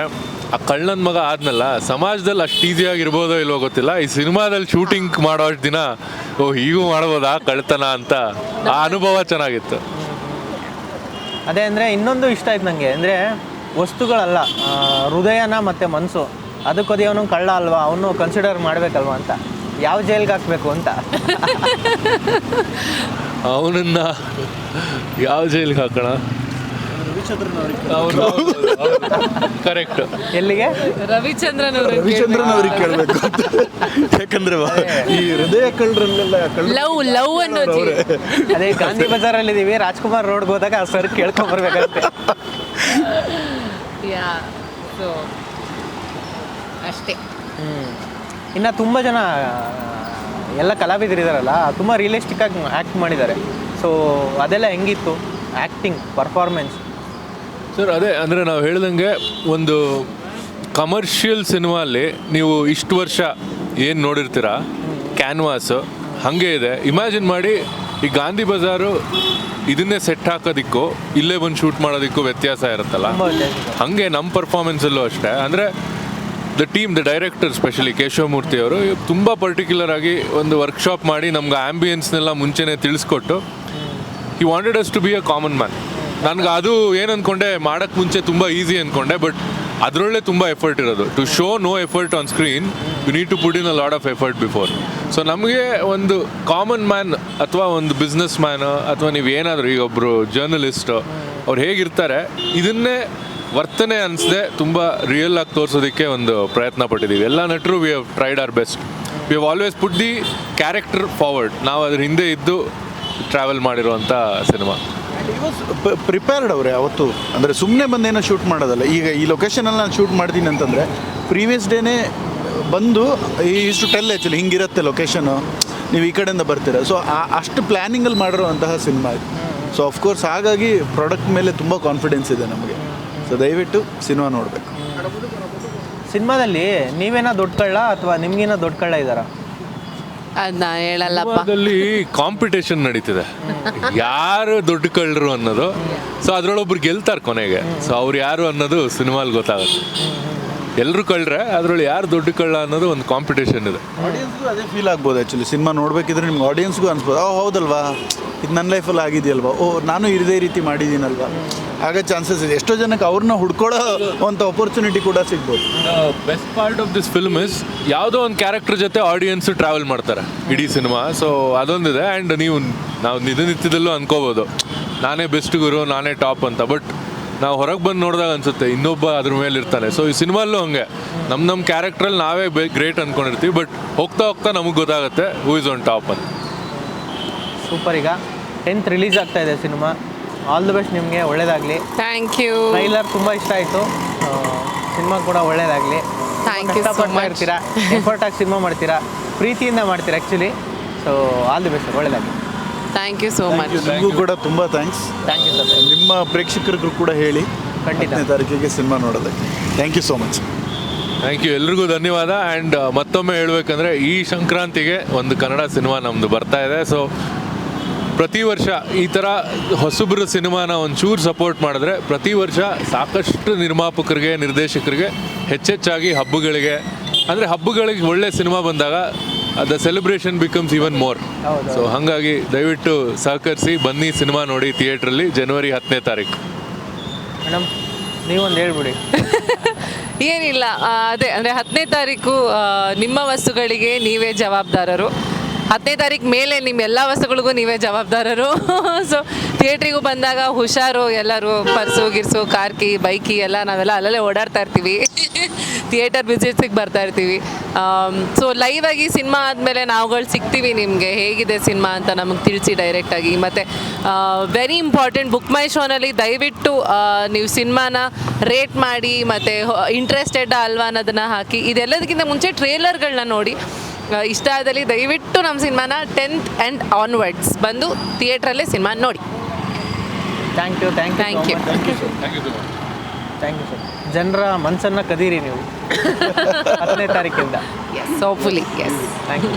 ಆ ಕಳ್ಳನ ಮಗ ಆದ್ನಲ್ಲ ಸಮಾಜದಲ್ಲಿ ಅಷ್ಟು ಈಸಿಯಾಗಿ ಇರ್ಬೋದೋ ಇಲ್ವೋ ಗೊತ್ತಿಲ್ಲ ಈ ಸಿನಿಮಾದಲ್ಲಿ ಶೂಟಿಂಗ್ ಮಾಡೋ ಅಷ್ಟು ದಿನ ಓ ಹೀಗೂ ಮಾಡ್ಬೋದಾ ಕಳ್ತನ ಅಂತ ಆ ಅನುಭವ ಚೆನ್ನಾಗಿತ್ತು. ಅದೇ ಅಂದರೆ ಇನ್ನೊಂದು ಇಷ್ಟ ಆಯ್ತು ನನಗೆ ಅಂದರೆ ವಸ್ತುಗಳಲ್ಲ ಆ, ಹೃದಯನ ಮತ್ತು ಮನಸ್ಸು ಅದಕ್ಕೋದಿ ಅವನು ಕಳ್ಳ ಅಲ್ವಾ? ಅವನು ಕನ್ಸಿಡರ್ ಮಾಡಬೇಕಲ್ವಾ ಅಂತ. ಯಾವ ಜೈಲ್ಗೆ ಹಾಕಬೇಕು ಅಂತ? ಅವನನ್ನ ಯಾವ ಜೈಲಿಗೆ ಹಾಕೋಣ? ಕರೆಕ್ಟ್ ಎಲ್ಲಿಗೆ? ರವಿಚಂದ್ರನ್ ರವಿಚಂದ್ರನ್ ಅವ್ರಿಗೆ ಕೇಳಬೇಕು ಯಾಕಂದ್ರೆ ಈ ಹೃದಯ ಕಳ್ಳರನ್ನೆಲ್ಲ ಲವ್ ಲವ್ ಅನ್ನೋದು ಅದೇ ಗಾಂಧಿ ಬಜಾರಲ್ಲಿ ಇದೀವಿ ರಾಜ್ಕುಮಾರ್ ರೋಡ್ ಹೋದಾಗ ಆ ಸರ್ ಕೇಳ್ಕೊಂಬರ್ಬೇಕಂತೆ ಯಾ ಸೊ ಅಷ್ಟೇ. ಇನ್ನು ತುಂಬ ಜನ ಎಲ್ಲ ಕಲಾವಿದರಿದಾರಲ್ಲ ತುಂಬ ರಿಯಲಿಸ್ಟಿಕ್ ಆಗಿ ಆ್ಯಕ್ಟ್ ಮಾಡಿದ್ದಾರೆ. ಸೊ ಅದೆಲ್ಲ ಹೆಂಗಿತ್ತು? ಆ್ಯಕ್ಟಿಂಗ್ ಪರ್ಫಾರ್ಮೆನ್ಸ್ ಸರ್ ಅದೇ ಅಂದರೆ ನಾವು ಹೇಳ್ದಂಗೆ ಒಂದು ಕಮರ್ಷಿಯಲ್ ಸಿನಿಮಾಲ್ಲಿ ನೀವು ಇಷ್ಟು ವರ್ಷ ಏನು ನೋಡಿರ್ತೀರ? ಕ್ಯಾನ್ವಾಸು ಹಾಗೆ ಇದೆ. ಇಮ್ಯಾಜಿನ್ ಮಾಡಿ ಈ ಗಾಂಧಿ ಬಜಾರು ಇದನ್ನೇ ಸೆಟ್ ಹಾಕೋದಿಕ್ಕೂ ಇಲ್ಲೇ ಬಂದು ಶೂಟ್ ಮಾಡೋದಿಕ್ಕೂ ವ್ಯತ್ಯಾಸ ಇರುತ್ತಲ್ಲ. ಹಾಗೆ ನಮ್ಮ ಪರ್ಫಾರ್ಮೆನ್ಸಲ್ಲೂ ಅಷ್ಟೇ. ಅಂದರೆ the team the director specially Keshavamurthy ಅವರು, ತುಂಬ ಪರ್ಟಿಕ್ಯುಲರ್ ಆಗಿ ಒಂದು ವರ್ಕ್ಶಾಪ್ ಮಾಡಿ ನಮ್ಗೆ ಆ್ಯಂಬಿಯನ್ಸ್ನೆಲ್ಲ ಮುಂಚೆನೇ ತಿಳಿಸ್ಕೊಟ್ಟು he wanted us to be a common man ನನಗೆ ಅದು ಏನು ಅಂದ್ಕೊಂಡೆ ಮಾಡೋಕ್ಕೆ ಮುಂಚೆ ತುಂಬ ಈಸಿ ಅಂದ್ಕೊಂಡೆ ಬಟ್ ಅದರಲ್ಲೇ ತುಂಬ ಎಫರ್ಟ್ ಇರೋದು. To show no effort on screen you need to put in a lot of effort before so ನಮಗೆ ಒಂದು ಕಾಮನ್ ಮ್ಯಾನ್ ಅಥವಾ ಒಂದು ಬಿಸ್ನೆಸ್ ಮ್ಯಾನ್ ಅಥವಾ ನೀವು ಏನಾದರೂ ಈಗ ಒಬ್ಬರು ಜರ್ನಲಿಸ್ಟ್ ಅವ್ರು ಹೇಗಿರ್ತಾರೆ, ಇದನ್ನೇ ವರ್ತನೆ ಅನಿಸದೆ, ತುಂಬ ರಿಯಲ್ ಆಗಿ ತೋರಿಸೋದಕ್ಕೆ ಒಂದು ಪ್ರಯತ್ನ ಪಟ್ಟಿದ್ದೀವಿ ಎಲ್ಲ ನಟರು we have tried our best we have always put the character forward ನಾವು ಅದ್ರ ಹಿಂದೆ ಇದ್ದು ಟ್ರಾವೆಲ್ ಮಾಡಿರುವಂಥ ಸಿನಿಮಾ ಪ್ರಿಪೇರ್ಡ್ ಅವರೇ ಅವತ್ತು. ಅಂದರೆ ಸುಮ್ಮನೆ ಬಂದೇನೋ ಶೂಟ್ ಮಾಡೋದಲ್ಲ. ಈಗ ಈ ಲೊಕೇಶನಲ್ಲಿ ನಾನು ಶೂಟ್ ಮಾಡ್ತೀನಿ ಅಂತಂದರೆ ಪ್ರೀವಿಯಸ್ ಡೇನೇ ಬಂದು ಇಷ್ಟು ಟೆಲ್ ಆ್ಯಕ್ಚುಲಿ ಹಿಂಗಿರುತ್ತೆ ಲೊಕೇಶನು ನೀವು ಈ ಕಡೆಯಿಂದ ಬರ್ತೀರ. ಸೊ ಅಷ್ಟು ಪ್ಲ್ಯಾನಿಂಗಲ್ಲಿ ಮಾಡಿರುವಂತಹ ಸಿನಿಮಾ ಇದು. ಸೊ ಅಫ್ಕೋರ್ಸ್ ಹಾಗಾಗಿ ಪ್ರಾಡಕ್ಟ್ ಮೇಲೆ ತುಂಬ ಕಾನ್ಫಿಡೆನ್ಸ್ ಇದೆ ನಮಗೆ. ಸೊ ದಯವಿಟ್ಟು ಸಿನಿಮಾ ನೋಡಬೇಕು. ಸಿನಿಮಾದಲ್ಲಿ ನೀವೇನೋ ದೊಡ್ಡ ಕಳ್ಳ ಅಥವಾ ನಿಮ್ಗೇನ ದೊಡ್ಡ ಕಳ್ಳ ಇದ್ದಾರಾ? ಹೇಳಲ್ಲಪ್ಪ. ಕಾಂಪಿಟೇಷನ್ ನಡೀತಿದೆ. ಯಾರು ದೊಡ್ಡ ಕಳ್ಳರು ಅನ್ನೋದು ಸೊ ಅದ್ರೊಳೊಬ್ರು ಗೆಲ್ತಾರೆ ಕೊನೆಗೆ. ಸೊ ಅವ್ರು ಯಾರು ಅನ್ನೋದು ಸಿನಿಮಾಲ್ ಗೊತ್ತಾಗುತ್ತೆ. ಎಲ್ಲರೂ ಕಳ್ರೆ ಅದರಲ್ಲಿ ಯಾರು ದೊಡ್ಡ ಕಳ್ಳ ಅನ್ನೋದು ಒಂದು ಕಾಂಪಿಟೇಷನ್ ಇದೆ. ಆಡಿಯನ್ಸ್ಗೂ ಅದೇ ಫೀಲ್ ಆಗ್ಬೋದು ಆ್ಯಕ್ಚುಲಿ ಸಿನಿಮಾ ನೋಡಬೇಕಿದ್ರೆ ನಿಮ್ಗೆ ಆಡಿಯನ್ಸ್ಗೂ ಅನ್ಸ್ಬೋದು. ಓ ಹೌದಲ್ವಾ? ಇದು ನನ್ನ ಲೈಫಲ್ಲಿ ಆಗಿದೆಯಲ್ವಾ? ಓ ನಾನು ಇದೇ ರೀತಿ ಮಾಡಿದ್ದೀನಲ್ವಾ? ಆಗ ಚಾನ್ಸಸ್ ಇದೆ. ಎಷ್ಟೋ ಜನಕ್ಕೆ ಅವ್ರನ್ನ ಹುಡ್ಕೊಳ್ಳೋ ಒಂದು ಅಪರ್ಚುನಿಟಿ ಕೂಡ ಸಿಗ್ಬೋದು. Best part of this film is ಯಾವುದೋ ಒಂದು ಕ್ಯಾರೆಕ್ಟರ್ ಜೊತೆ ಆಡಿಯನ್ಸ್ ಟ್ರಾವೆಲ್ ಮಾಡ್ತಾರೆ. ಇಡೀ ಸಿನಿಮಾ ಸೊ ಅದೊಂದಿದೆ. ಆ್ಯಂಡ್ ನೀವು ನಾವು ನಿತ್ಯದಲ್ಲೂ ಅನ್ಕೋಬೋದು. ನಾನೇ ಬೆಸ್ಟ್ ಗುರು ನಾನೇ ಟಾಪ್ ಅಂತ. ಬಟ್ ನಾವು ಹೊರಗೆ ಬಂದು ನೋಡಿದಾಗ ಅನ್ಸುತ್ತೆ ಇನ್ನೊಬ್ಬ ಅದ್ರ ಮೇಲೆ ಇರ್ತಾನೆ ಸೊ ಈ ಸಿನಿಮಾಲ್ಲೂ ಹಂಗೆ. ನಮ್ಮ ನಮ್ಮ ಕ್ಯಾರೆಕ್ಟ್ರಲ್ಲಿ ನಾವೇ ಗ್ರೇಟ್ ಅಂದ್ಕೊಂಡಿರ್ತೀವಿ ಬಟ್ ಹೋಗ್ತಾ ಹೋಗ್ತಾ ನಮಗೆ ಗೊತ್ತಾಗುತ್ತೆ ಹೂ ಇಸ್ ಆನ್ ಟಾಪ್ ಅಂತ. ಸೂಪರ್ ಈಗ. ಟೆಂತ್ ರಿಲೀಸ್ ಆಗ್ತಾ ಇದೆ ಸಿನಿಮಾ. ಆಲ್ ದಿ ಬೆಸ್ಟ್ ನಿಮಗೆ ಒಳ್ಳೇದಾಗಲಿ. ಥ್ಯಾಂಕ್ ಯು ಟ್ರೈಲರ್ ತುಂಬ ಇಷ್ಟ ಆಯಿತು. ಸಿನಿಮಾ ಕೂಡ ಒಳ್ಳೇದಾಗಲಿ. ಥ್ಯಾಂಕ್ ಯು ಸಪೋರ್ಟ್ ಮಾಡ್ತೀರಾ ಇರ್ತೀರಾ? ಎಫರ್ಟ್ ಆಗಿ ಸಿನಿಮಾ ಮಾಡ್ತೀರಾ? ಪ್ರೀತಿಯಿಂದ ಮಾಡ್ತೀರಾ actually so all the best ಒಳ್ಳೇದಾಗಲಿ. ಥ್ಯಾಂಕ್ ಯು ಸೋ ಮಚ್ ನಿಮಗೂ ಕೂಡ ತುಂಬ ಥ್ಯಾಂಕ್ಸ್ ಥ್ಯಾಂಕ್ ಯು ಸರ್ ನಿಮ್ಮ ಪ್ರೇಕ್ಷಕರಿಗೂ ಕೂಡ ಹೇಳಿ ಖಂಡಿತ. ಹತ್ತನೇ ತಾರೀಕಿಗೆ ಸಿನಿಮಾ ನೋಡೋದಕ್ಕೆ. Thank you so much thank you ಎಲ್ರಿಗೂ ಧನ್ಯವಾದ. ಆ್ಯಂಡ್ ಮತ್ತೊಮ್ಮೆ ಹೇಳಬೇಕಂದ್ರೆ ಈ ಸಂಕ್ರಾಂತಿಗೆ ಒಂದು ಕನ್ನಡ ಸಿನಿಮಾ ನಮ್ಮದು ಬರ್ತಾ ಇದೆ. ಸೊ ಪ್ರತಿ ವರ್ಷ ಈ ಥರ ಹೊಸಬ್ರ ಸಿನಿಮಾನ ಒಂಚೂರು ಸಪೋರ್ಟ್ ಮಾಡಿದ್ರೆ ಪ್ರತಿ ವರ್ಷ ಸಾಕಷ್ಟು ನಿರ್ಮಾಪಕರಿಗೆ ನಿರ್ದೇಶಕರಿಗೆ ಹೆಚ್ಚೆಚ್ಚಾಗಿ ಹಬ್ಬಗಳಿಗೆ ಅಂದರೆ ಹಬ್ಬಗಳಿಗೆ ಒಳ್ಳೆ ಸಿನಿಮಾ ಬಂದಾಗ the celebration becomes even more ಹೌದು. ಸೊ ಹಾಗಾಗಿ ದಯವಿಟ್ಟು ಸಹಕರಿಸಿ ಬನ್ನಿ ಸಿನಿಮಾ ನೋಡಿ ಥಿಯೇಟ್ರಲ್ಲಿ ಜನವರಿ ಹತ್ತನೇ ತಾರೀಕು. ಮೇಡಮ್ ನೀವೊಂದು ಹೇಳ್ಬಿಡಿ. ಏನಿಲ್ಲ ಆ, ಅದೇ ಅಂದರೆ ಹತ್ತನೇ ತಾರೀಕು ಆ, ನಿಮ್ಮ ವಸ್ತುಗಳಿಗೆ ನೀವೇ ಜವಾಬ್ದಾರರು. ಹತ್ತನೇ ತಾರೀಕು ಮೇಲೆ ನಿಮ್ಮ ಎಲ್ಲ ವಸ್ತುಗಳಿಗೂ ನೀವೇ ಜವಾಬ್ದಾರರು. ಸೊ ಥಿಯೇಟ್ರಿಗೂ ಬಂದಾಗ ಹುಷಾರು ಎಲ್ಲರೂ ಪರ್ಸು ಗಿರ್ಸು ಕಾರ್ಕಿ ಬೈಕಿ ಎಲ್ಲ ನಾವೆಲ್ಲ ಅಲ್ಲಲ್ಲೇ ಓಡಾಡ್ತಾ ಇರ್ತೀವಿ. ಥಿಯೇಟರ್ ವಿಸಿಟ್ಸಿಗೆ ಬರ್ತಾ ಇರ್ತೀವಿ. Um, ಸೊ ಲೈವ್ ಆಗಿ ಸಿನಿಮಾ ಆದಮೇಲೆ ನಾವುಗಳು ಸಿಗ್ತೀವಿ ನಿಮಗೆ. ಹೇಗಿದೆ ಸಿನಿಮಾ ಅಂತ ನಮಗೆ ತಿಳಿಸಿ ಡೈರೆಕ್ಟಾಗಿ ಮತ್ತು ವೆರಿ ಇಂಪಾರ್ಟೆಂಟ್ ಬುಕ್ ಮೈ ಶೋನಲ್ಲಿ ದಯವಿಟ್ಟು ನೀವು ಸಿನಿಮಾನ ರೇಟ್ ಮಾಡಿ ಮತ್ತು ಇಂಟ್ರೆಸ್ಟೆಡ್ ಅಲ್ವಾ ಅನ್ನೋದನ್ನು ಹಾಕಿ ಇದೆಲ್ಲದಕ್ಕಿಂತ ಮುಂಚೆ ಟ್ರೇಲರ್ಗಳನ್ನ ನೋಡಿ ಇಷ್ಟ ಆದಲ್ಲಿ ದಯವಿಟ್ಟು ನಮ್ಮ ಸಿನಿಮಾನ ಟೆಂತ್ ಆ್ಯಂಡ್ ಆನ್ವರ್ಡ್ಸ್ ಬಂದು ಥಿಯೇಟ್ರಲ್ಲೇ ಸಿನಿಮಾ ನೋಡಿ. Thank you thank you thank you thank you sir ಜನರ ಮನಸನ್ನ ಕದೀರಿ ನೀವು. ಹತ್ತನೇ ತಾರೀಕಿಂದ. ಸೋಪ್ಫುಲಿ ಥ್ಯಾಂಕ್ ಯು